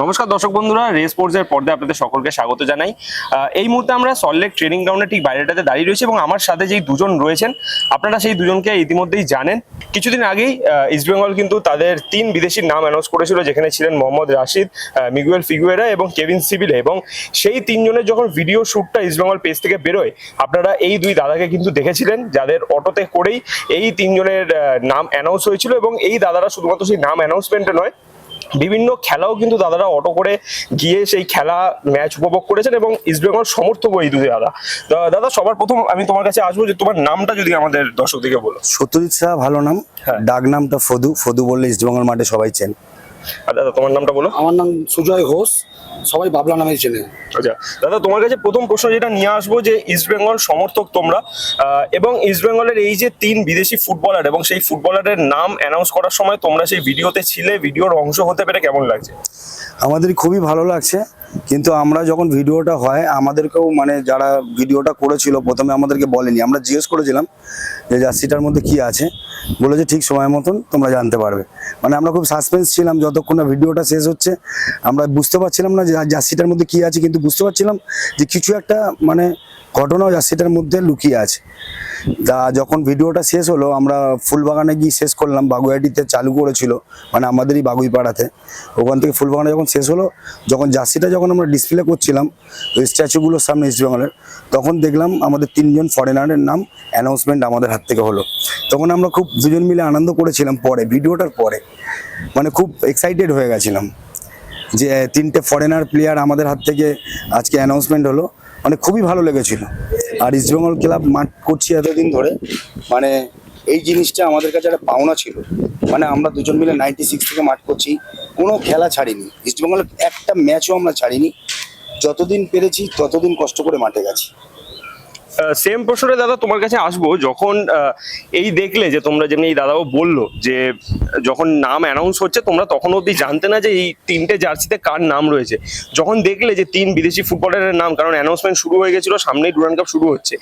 নমস্কার দর্শক বন্ধুরা রেস স্পোর্টসের পর্দায় আপনাদের সকলকে স্বাগত জানাই। এই মুহূর্তে আমরা সল্টলেক ট্রেনিং গ্রাউন্ডে ঠিক বাইরেটাতে দাঁড়িয়ে রয়েছি এবং আমার সাথে যেই দুজন রয়েছেন, আপনারা সেই দুজনকে ইতিমধ্যেই জানেন। কিছুদিন আগেই ইস্টবেঙ্গল কিন্তু তাদের তিন বিদেশির নাম অ্যানাউন্স করেছিল, যেখানে ছিলেন মোহাম্মদ রাশিদ মিগুয়েল ফিগুয়েরা এবং কেভিন সিবিলে এবং সেই তিনজনের যখন ভিডিও শ্যুটটা ইস্টবেঙ্গল পেজ থেকে বেরোয়, আপনারা এই দুই দাদাকে কিন্তু দেখেছিলেন, যাদের অটোতে করেই এই তিনজনের নাম অ্যানাউন্স হয়েছিল এবং এই দাদারা শুধুমাত্র সেই নাম অ্যানাউন্সমেন্টে নয় বিভিন্ন খেলাও কিন্তু দাদারা অটো করে গিয়ে সেই খেলা ম্যাচ উপভোগ করেছেন এবং ইস্টবেঙ্গল সমর্থক এই দুই দাদা। দাদা সবার প্রথম আমি তোমার কাছে আসব যে তোমার নামটা যদি আমাদের দর্শক দর্শকদিকে বলো। সত্যজিৎ সাহা ভালো নাম। হ্যাঁ। ডাক নামটা ফদু ফদু বললে ইস্টবেঙ্গল মাঠে সবাই চেন। আর দাদা তোমার নামটা বলো? আমার নাম সুজয় ঘোষ সবাই বাবলা নামেই চেনে। আচ্ছা দাদা তোমার কাছে প্রথম প্রশ্ন যেটা নিয়ে আসব যে ইস্ট বেঙ্গল সমর্থক তোমরা এবং ইস্ট বেঙ্গলের এই যে তিন বিদেশি ফুটবলার এবং সেই ফুটবলারের নাম অ্যানাউন্স করার সময় তোমরা সেই ভিডিওতে ছিলে ভিডিওর অংশ হতে পেরে কেমন লাগছে? আমাদের খুবই ভালো লাগছে। কিন্তু আমরা যখন ভিডিওটা হয়, আমাদেরকেও মানে যারা ভিডিওটা করেছিল, প্রথমে আমাদেরকে বলেনি। আমরা জিজ্ঞেস করেছিলাম যে জার্সিটার মধ্যে কি আছে? বলে যে ঠিক সময় মতন তোমরা জানতে পারবে। মানে আমরা খুব সাসপেন্স ছিলাম, যতক্ষণ না ভিডিওটা শেষ হচ্ছে, আমরা বুঝতে পারছিলাম না যে জার্সিটার মধ্যে কি আছে? কিন্তু বুঝতে পারছিলাম যে, কিছু একটা মানে ঘটনাও জার্সিটার মধ্যে লুকিয়ে আছে। তা যখন ভিডিওটা শেষ হলো, আমরা ফুলবাগানে গিয়ে শেষ করলাম বাগুয়াটিতে চালু করেছিল মানে আমাদেরই বাগুইপাড়াতে। ওখান থেকে ফুলবাগানে যখন শেষ হলো, যখন জার্সিটা যখন আমরা ডিসপ্লে করছিলাম, ওই স্ট্যাচুগুলোর সামনে ইস্টবেঙ্গলের তখন দেখলাম আমাদের তিনজন ফরেনারের নাম অ্যানাউন্সমেন্ট আমাদের হাত থেকে হলো। তখন আমরা খুব দুজন মিলে আনন্দ করেছিলাম পরে, ভিডিওটার পরে। মানে খুব এক্সাইটেড হয়ে গেছিলাম যে তিনটে ফরেনার প্লেয়ার আমাদের হাত থেকে আজকে অ্যানাউন্সমেন্ট হলো। মানে খুবই ভালো লেগেছিল। আর ইস্টবেঙ্গল ক্লাব মাঠ করছি এতদিন ধরে মানে এই জিনিসটা আমাদের কাছে একটা পাওনা ছিল। মানে আমরা দুজন মিলে নাইনটি সিক্স থেকে মাঠ করছি। কোনো খেলা ছাড়িনি। ইস্টবেঙ্গলের একটা ম্যাচও আমরা ছাড়িনি। যতদিন পেরেছি, ততদিন কষ্ট করে মাঠে গেছি। সেম প্রশ্নটা দাদা তোমার কাছে আসব যখন এই দেখলে যে তোমরা যেমনি এই দাদাও বলল যে যখন নাম অ্যানাউন্স হচ্ছে তোমরা তখন অবধি জানতে না যে এই তিনটে জার্সিতে কার নাম রয়েছে। যখন দেখলে যে তিন বিদেশি ফুটবলারের নাম কারণ অ্যানাউন্সমেন্ট শুরু হয়ে গেছিল সামনেই ডুরান কাপ শুরু হচ্ছে।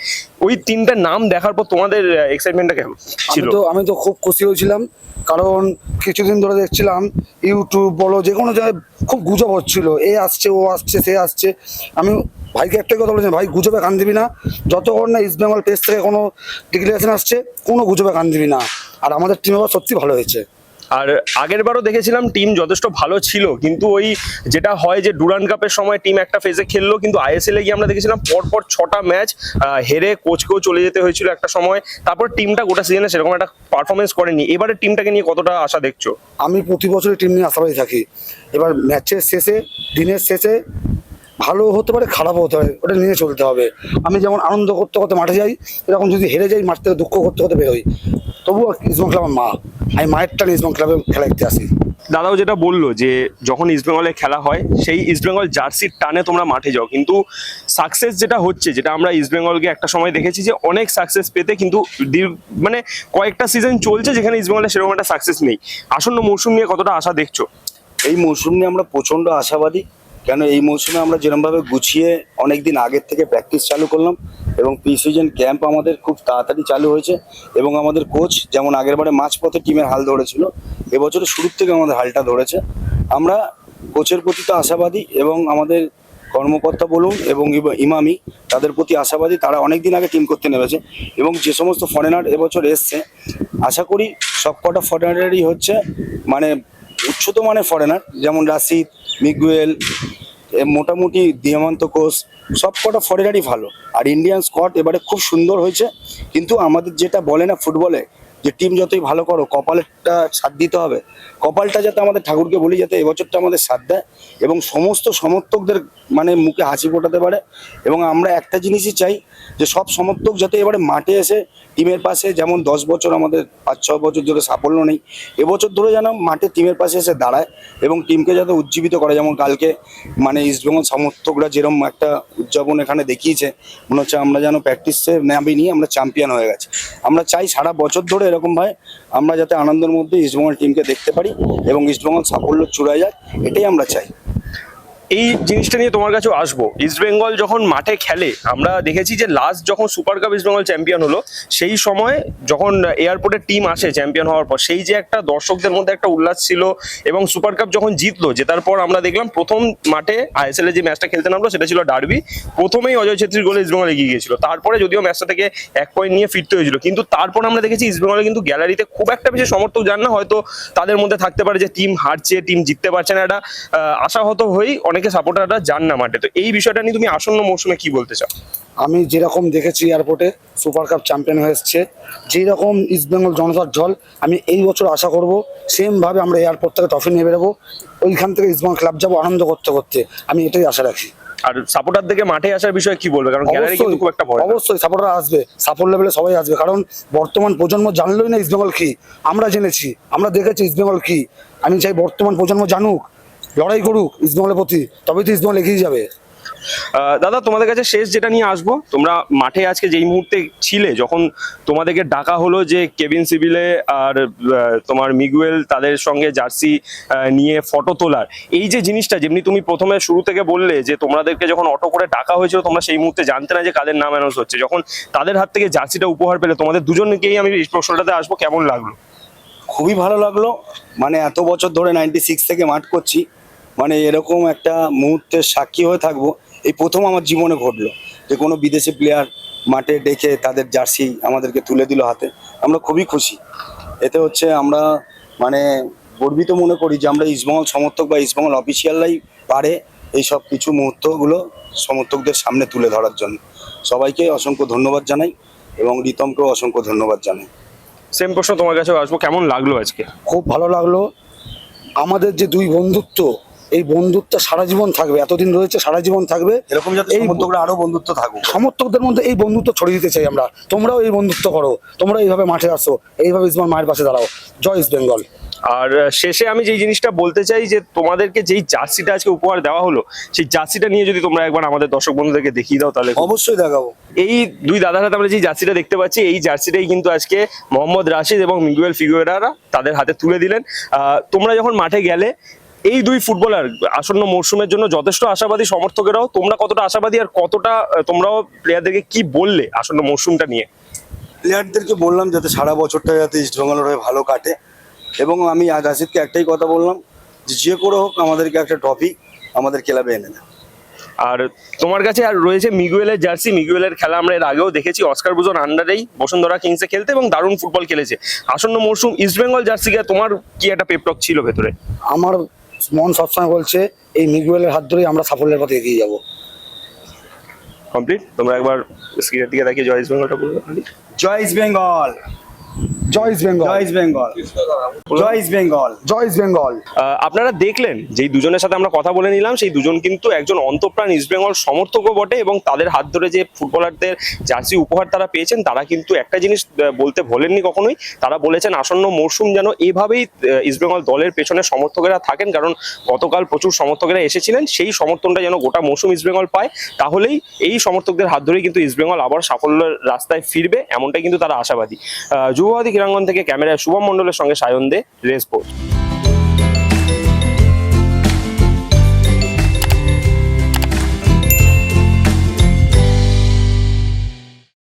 ওই তিনটা নাম দেখার পর তোমাদের এক্সাইটমেন্টটা কেমন ছিল? তো আমি তো খুব খুশি হয়েছিলাম কারণ কিছুদিন ধরে দেখছিলাম ইউটিউব বলো যে কোনো জায়গায় খুব গুজব হচ্ছিল। এ আসছে ও আসছে সে আসছে। আমি ভাইকে একটাই কথা বলেছি ভাই গুজবে কান দিবি না যতক্ষণ না ইস্ট বেঙ্গল পেজ থেকে কোনো ডিক্লারেশন আসছে কোনো গুজবে কান দিবি না। আর আমাদের টিম এবার সত্যি ভালো হয়েছে। আর আগের বারও দেখেছিলাম টিম যথেষ্ট ভালো ছিল কিন্তু ওই যেটা হয় যে ডুরান কাপের সময় টিম একটা ফেজে খেললো কিন্তু আইএসএল এ গিয়ে আমরা দেখেছিলাম পরপর ছটা ম্যাচ হেরে কোচকেও চলে যেতে হয়েছিল একটা সময়। তারপর টিমটা গোটা সিজনে সেরকম একটা পারফরমেন্স করেনি। এবারে টিমটাকে নিয়ে কতটা আশা দেখছ? আমি প্রতি বছরই টিম নিয়ে আশাবাদী থাকি। এবার ম্যাচের শেষে দিনের শেষে ভালো হতে পারে খারাপও হতে পারে ওটা নিয়ে চলতে হবে। আমি যেমন আনন্দ করতে করতে মাঠে যাই এরকম যদি হেরে যাই মাঠ থেকে দুঃখ করতে করতে বেরোই তবুও ইসমন ক্লাব আমার মা। আমি মায়ের টানে ইসমন ক্লাবে খেলা দেখতে আসি। দাদাও যেটা বলল যে যখন ইস্টবেঙ্গলে খেলা হয় সেই ইস্টবেঙ্গল জার্সির টানে তোমরা মাঠে যাও। কিন্তু সাকসেস যেটা হচ্ছে যেটা আমরা ইস্টবেঙ্গলকে একটা সময় দেখেছি যে অনেক সাকসেস পেতে কিন্তু মানে কয়েকটা সিজন চলছে যেখানে ইস্টবেঙ্গলের সেরকম একটা সাকসেস নেই। আসন্ন মৌসুম নিয়ে কতটা আশা দেখছ? এই মৌসুম নিয়ে আমরা প্রচণ্ড আশাবাদী। কেন এই মৌসুমে আমরা যেরমভাবে গুছিয়ে অনেক দিন আগের থেকে প্র্যাকটিস চালু করলাম এবং প্রি সিজন ক্যাম্প আমাদের খুব তাড়াতাড়ি চালু হয়েছে এবং আমাদের কোচ যেমন আগেরবারে মাঝপথে টিমের হাল ধরেছিল এবছরে শুরুর থেকে আমাদের হালটা ধরেছে। আমরা কোচের প্রতি তো আশাবাদী এবং আমাদের কর্মকর্তা বলুন এবং ইমামি তাদের প্রতি আশাবাদী, তারা অনেক দিন আগে টিম করতে নেমেছে এবং যে সমস্ত ফরেনার এবছর এসছে, আশা করি সবকটা ফরেনারই হচ্ছে মানে উচ্চত মানের ফরেনার যেমন রাশিদ, মিগুয়েল মোটামুটি দিয়ামান্ত কোচ সব কটা ফরেনারই ভালো। আর ইন্ডিয়ান স্কট এবারে খুব সুন্দর হয়েছে। কিন্তু আমাদের যেটা বলে না ফুটবলে, যে টিম যতই ভালো করো, কপালটা সাথ দিতে হবে। কপালটা যাতে আমাদের ঠাকুরকে বলি, যাতে এবছরটা আমাদের সাথ দেয়। এবং সমস্ত সমর্থকদের মানে মুখে হাসি ফোটাতে পারে। এবং আমরা একটা জিনিসই চাই, যে সব সমর্থক যাতে এবারে মাঠে এসে টিমের পাশে যেমন দশ বছর আমাদের পাঁচ, ছ বছর ধরে সাফল্য নেই, এবছর ধরে যেন মাঠে টিমের পাশে এসে দাঁড়ায় এবং টিমকে যাতে উজ্জীবিত করে। যেমন কালকে মানে ইস্টবেঙ্গল সমর্থকরা যেরকম একটা উদযাপন এখানে দেখিয়েছে, মনে হচ্ছে আমরা যেন প্র্যাকটিসে নামিনি, আমরা চ্যাম্পিয়ন হয়ে গেছি। আমরা চাই সারা বছর ধরে এরকম ভাই আমরা যাতে আনন্দের মধ্যে ইস্টবেঙ্গল টিমকে দেখতে পারি এবং ইস্টবেঙ্গল সাফল্য চূড়ায় যাক, এটাই আমরা চাই। এই জিনিসটা নিয়ে তোমার কাছেও আসব। ইস্ট বেঙ্গল যখন মাঠে খেলে, আমরা দেখেছি যে লাস্ট যখন super cup East Bengal champion হলো, সেই সময় যখন এয়ারপোর্টের টিম আসে চ্যাম্পিয়ন হওয়ার পর, সেই যে একটা দর্শকদের মধ্যে একটা উল্লাস ছিল এবং সুপার কাপ যখন জিতলো জেতার পর আমরা দেখলাম প্রথম মাঠে আইএসএল এ যে ম্যাচটা খেলতে নামলো, সেটা ছিল ডার্বি প্রথমেই অজয় ছেত্রীর গোলে ইস্ট বেঙ্গল এগিয়ে গিয়েছিল। তারপরে যদিও ম্যাচটা থেকে এক পয়েন্ট নিয়ে ফিরতে হয়েছিল, কিন্তু তারপর আমরা দেখেছি ইস্ট বেঙ্গলে কিন্তু গ্যালারিতে খুব একটা বেশি সমর্থক যান না, হয়তো তাদের মধ্যে থাকতে পারে যে টিম হারছে টিম জিততে পারছে না, এটা আশাহত হয়েই অনেকে সাপোর্টাররা যান না মাঠে। তো এই বিষয়টা নিয়ে তুমি আসন্ন মৌসুমে কি বলতে চাও? আমি যেরকম দেখেছি এয়ারপোর্টে সুপার কাপ চ্যাম্পিয়ন হয়ে এসছে যেরকম ইস্টবেঙ্গল জনতার ঢল আমি এই বছর আশা করব সেমভাবে আমরা এয়ারপোর্ট থেকে ট্রফি নিয়ে বেরোবো ওইখান থেকে ইস্টবেঙ্গল ক্লাব যাব আনন্দ করতে করতে আমি এটাই আশা রাখি। আর সাপোর্টার থেকে মাঠে আসার বিষয়ে কি বলবে? কারণ গ্যালারি কিন্তু খুব একটা ভয় অবশ্যই সাপোর্টার আসবে সাপোর্ট লেভেলে সবাই আসবে কারণ বর্তমান প্রজন্ম জানলোই না ইস্টবেঙ্গল কি। আমরা জেনেছি আমরা দেখেছি ইস্টবেঙ্গল কি। আমি চাই বর্তমান প্রজন্ম জানুক লড়াই করুক ইস্টবেঙ্গলের প্রতি তবেই তো ইস্টবেঙ্গল এগিয়ে যাবে। দাদা তোমাদের কাছে শেষ যেটা নিয়ে আসব তোমরা মাঠে আজকে যেই মুহূর্তে ছিলে যখন তোমাদেরকে ডাকা হলো যে কেভিন সিভিলে আর তোমার মিগুয়েল তাদের সঙ্গে জার্সি নিয়ে ফটো তোলার এই যে জিনিসটা যেমনি তুমি প্রথমে শুরু থেকে বললে যে তোমাদেরকে যখন অটো করে ডাকা হয়েছিল তোমরা সেই মুহূর্তে জানতে না যে কাদের নাম অ্যানাউন্স হচ্ছে। যখন তাদের হাত থেকে জার্সিটা উপহার পেলে তোমাদের দুজনকেই আমি এই প্রশ্নটাতে আসব কেমন লাগল? খুবই ভালো লাগল। মানে এত বছর ধরে নাইনটি সিক্স থেকে মাঠ করছি মানে এরকম একটা মুহূর্তের সাক্ষী হয়ে থাকব এই প্রথম আমার জীবনে ঘটলো যে কোনো বিদেশি প্লেয়ার মাঠে ডেকে তাদের জার্সি আমাদেরকে তুলে দিল হাতে। আমরা খুবই খুশি। এতে হচ্ছে আমরা মানে গর্বিত মনে করি যে আমরা ইস্টবেঙ্গল সমর্থক বা ইস্টবেঙ্গল অফিসিয়ালরাই পারে এই সব কিছু মুহূর্তগুলো সমর্থকদের সামনে তুলে ধরার জন্য। সবাইকে অসংখ্য ধন্যবাদ জানাই এবং রিতমকেও অসংখ্য ধন্যবাদ জানাই। সেম প্রশ্ন তোমার কাছে আসব কেমন লাগল আজকে? খুব ভালো লাগল। আমাদের যে দুই বন্ধুত্ব এই বন্ধুত্ব সারা জীবন থাকবে এতদিন রয়েছে সারা জীবন থাকবে। এরকম যাতে এই সমর্থকরা আরও বন্ধুত্ব থাকুক। সমর্থকদের মধ্যে এই বন্ধুত্ব ছড়িয়ে দিতে চাই আমরা। তোমরাও এই বন্ধুত্ব করো তোমরা এইভাবে মাঠে আসো এইভাবে ইসমার মায়ের পাশে দাঁড়াও। জয় ইস্ট বেঙ্গল। আর শেষে আমি যেই জিনিসটা বলতে চাই যে তোমাদেরকে যেই জার্সিটা আজকে উপহার দেওয়া হলো সেই জার্সিটা নিয়ে যদি তোমরা একবার আমাদের দর্শক বন্ধুদেরকে দেখিয়ে দাও তাহলে অবশ্যই দেখাবো। এই দুই দাদার হাতে আমরা যে জার্সিটা দেখতে পাচ্ছি এই জার্সিটাই কিন্তু আজকে মোহাম্মদ রাশিদ এবং মিগুয়েল ফিগুয়েরারা তাদের হাতে তুলে দিলেন। তোমরা যখন মাঠে গেলে এই দুই ফুটবলার আসন্ন মরশুমের জন্য যথেষ্ট আশাবাদী সমর্থকেরাও। তোমরা কতটা আশাবাদী আর কতটা তোমরাও প্লেয়ারদেরকে কি বললে আসন্ন মরশুমটা নিয়ে? প্লেয়ারদেরকে বললাম যাতে সারা বছরটা যাতে ইস্ট ইস্টবেঙ্গলের হয়ে ভালো কাটে। এবং আমি আজ আসিফকে একটাই কথা বললাম যে যে করে হোক আমাদেরকে একটা ট্রফি আমাদের ক্লাবে এনে দেয় আর তোমার কাছে আর রয়েছে মিগুয়েলের জার্সি। মিগুয়েলের খেলা আমরা এর আগেও দেখেছি। অস্কার বুজন আন্ডারেই বসুন্ধরা কিংসে খেলতে এবং দারুণ ফুটবল খেলেছে। আসন্ন মরশুম ইস্টবেঙ্গল জার্সিকে তোমার কি একটা পেপটক ছিল ভেতরে? আমার মন সবসময় বলছে এই মিগুয়েলের হাত ধরেই আমরা সাফল্যের পথে এগিয়ে যাব। কমপ্লিট? তোমরা একবার স্ক্রিনের দিকে দেখি জয় ইস্টবেঙ্গলটা বলবে জয় ইস্ট বেঙ্গল! জয় ইস্ট বেঙ্গল। জয় ইস্ট বেঙ্গল। জয় ইস্ট বেঙ্গল। জয় ইস্ট বেঙ্গল। আপনারা দেখলেন যেই দুজনের সাথে আমরা কথা বলে নিলাম সেই দুজন কিন্তু একজন অন্তপ্রাণ ইস্টবেঙ্গল সমর্থকও বটে এবং তাদের হাত ধরে যে ফুটবলারদের জার্সি উপহার তারা পেয়েছেন তারা কিন্তু একটা জিনিস বলতে ভোলেননি কখনোই। তারা বলেছেন আসন্ন মরশুম যেন এভাবেই ইস্টবেঙ্গল দলের পেছনে সমর্থকেরা থাকেন কারণ গতকাল প্রচুর সমর্থকেরা এসেছিলেন। সেই সমর্থনটা যেন গোটা মরশুম ইস্টবেঙ্গল পায় তাহলেই এই সমর্থকদের হাত ধরেই কিন্তু ইস্টবেঙ্গল আবার সাফল্যের রাস্তায় ফিরবে এমনটাই কিন্তু তারা আশাবাদী। যুববাদী ক্রীড়াঙ্গন থেকে ক্যামেরায় শুভম মণ্ডলের সঙ্গে সায়ন দে রেসপোর্ট